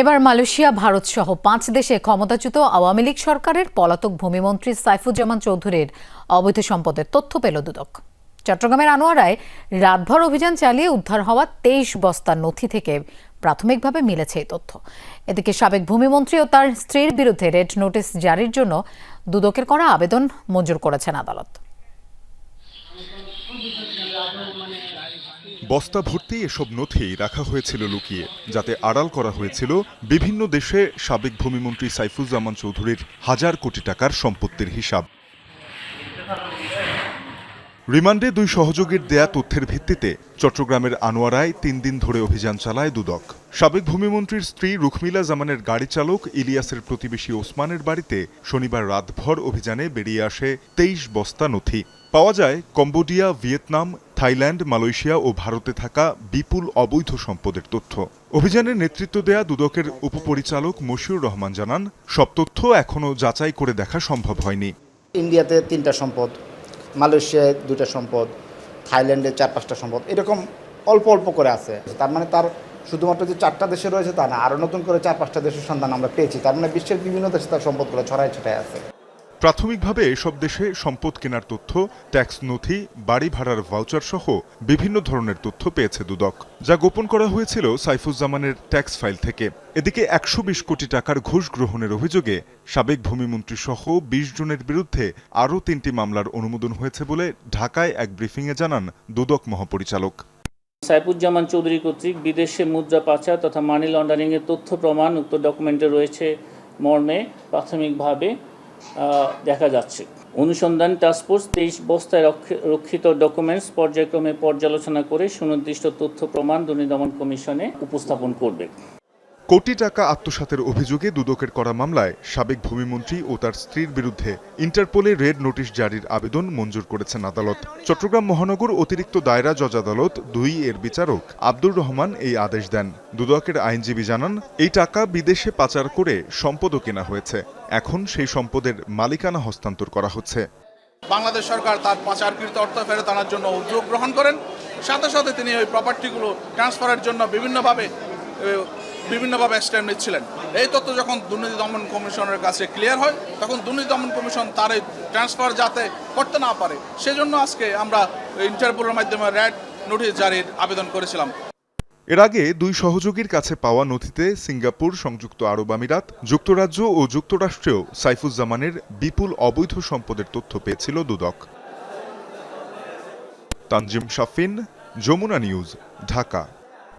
এবার মালয়েশিয়া, ভারত সহ পাঁচ দেশে ক্ষমতাচ্যুত আওয়ামী লীগ সরকারের পলাতক ভূমিমন্ত্রী সাইফুজ্জামান চৌধুরীর অবৈধ সম্পদের তথ্য পেল দুদক। চট্টগ্রামের আনোয়ারায় রাতভর অভিযান চালিয়ে উদ্ধার হওয়া তেইশ বস্তার নথি থেকে প্রাথমিকভাবে মিলেছে এই তথ্য। এদিকে সাবেক ভূমিমন্ত্রী ও তার স্ত্রীর বিরুদ্ধে রেড নোটিশ জারির জন্য দুদকের করা আবেদন মঞ্জুর করেছেন আদালত। বস্তা ভর্তি এসব নথি রাখা হয়েছিল লুকিয়ে, যাতে আড়াল করা হয়েছিল বিভিন্ন দেশে সাবেক ভূমিমন্ত্রী সাইফুজ্জামান চৌধুরীর হাজার কোটি টাকার সম্পত্তির হিসাব। রিমান্ডে দুই সহযোগীর দেয়া তথ্যের ভিত্তিতে চট্টগ্রামের আনোয়ারায় তিন দিন ধরে অভিযান চালায় দুদক। সাবেক ভূমিমন্ত্রীর স্ত্রী রুখমিলা জামানের গাড়ি চালক ইলিয়াসের প্রতিবেশী ওসমানের বাড়িতে শনিবার রাতভর অভিযানে বেরিয়ে আসে তেইশ বস্তা নথি। পাওয়া যায় কম্বোডিয়া, ভিয়েতনাম থাইল্যান্ড, মালয়েশিয়া ও ভারতে থাকা বিপুল অবৈধ সম্পদের তথ্য। অভিযানের নেতৃত্ব দেয়া দুদকের উপপরিচালক মশিউর রহমান জানান, সব তথ্য এখনও যাচাই করে দেখা সম্ভব হয়নি। ইন্ডিয়াতে তিনটা সম্পদ, মালয়েশিয়ায় দুটা সম্পদ, থাইল্যান্ডে চার পাঁচটা সম্পদ, এরকম অল্প অল্প করে আছে। তার মানে তার শুধুমাত্র যে চারটা দেশে রয়েছে তা না, আরও নতুন করে চার পাঁচটা দেশের সন্ধান আমরা পেয়েছি। তার মানে বিশ্বের বিভিন্ন দেশে তার সম্পদগুলো ছড়ায় ছিটায় আছে। প্রাথমিকভাবে এসব দেশে সম্পদ কেনার তথ্য, ট্যাক্স, নথি, বাড়ি ভাড়ার ভাউচার সহ বিভিন্ন ধরনের তথ্য পেয়েছে দুদক, যা গোপন করা হয়েছিল সাইফুজ্জামানের ট্যাক্স ফাইল থেকে। এদিকে একশো বিশ কোটি টাকার ঘুষ গ্রহণের অভিযোগে সাবেক ভূমিমন্ত্রী সহ বিশ জনের বিরুদ্ধে আরও তিনটি মামলার অনুমোদন হয়েছে বলে ঢাকায় এক ব্রিফিংয়ে জানান দুদক মহাপরিচালক। সাইফুজ্জামান চৌধুরী কর্তৃক বিদেশে মুদ্রা পাচার তথা মানি লন্ডারিংয়ের তথ্য প্রমাণ উক্ত ডকুমেন্টে রয়েছে মর্মে প্রাথমিকভাবে। দেখা যাচ্ছে। অনুসন্ধান টাস্কফোর্স তেইশ বস্তায় রক্ষ- রক্ষিত ডকুমেন্টস পর্যায়ক্রমে পর্যালোচনা করে সুনির্দিষ্ট তথ্য প্রমাণ দুর্নীতি দমন কমিশনে উপস্থাপন করবে। কোটি টাকা আত্মসাতের অভিযোগে দুদকের করা মামলায় সাবেক ভূমিমন্ত্রী ও তার স্ত্রীর বিরুদ্ধে ইন্টারপোলে রেড নোটিশ জারির আবেদন মঞ্জুর করেছেন আদালত। চট্টগ্রাম মহানগর অতিরিক্ত দায়রা জজ আদালত দুই এর বিচারক আব্দুর রহমান এই আদেশ দেন। দুদকের আইনজীবী জানান, এই টাকা বিদেশে পাচার করে সম্পদও কেনা হয়েছে। এখন সেই সম্পদের মালিকানা হস্তান্তর করা হচ্ছে। বাংলাদেশ সরকার তার পাচারকৃত অর্থ ফেরত আনার জন্য উদ্যোগ গ্রহণ করেন। সাথে সাথে তিনি ওই প্রপার্টিগুলো ট্রান্সফারের জন্য বিভিন্নভাবে বিভিন্নভাবে স্ট্যান্ড নিচ্ছিলেন। এই তথ্য যখন দুর্নীতি দমন কমিশনের কাছে ক্লিয়ার হয়, তখন দুর্নীতি দমন কমিশন তার এই ট্রান্সফার যাতে করতে না পারে, সেজন্য আজকে আমরা ইন্টারপোলের মাধ্যমে র্যাড নোটিশ জারির আবেদন করেছিলাম। এর আগে দুই সহযোগীর কাছে পাওয়া নথিতে সিঙ্গাপুর সংযুক্ত আরব আমিরাত, যুক্তরাজ্য ও যুক্তরাষ্ট্রেও সাইফুজ্জামানের বিপুল অবৈধ সম্পদের তথ্য পেয়েছিল দুদক। তানজিম শাফিন, যমুনা নিউজ, ঢাকা।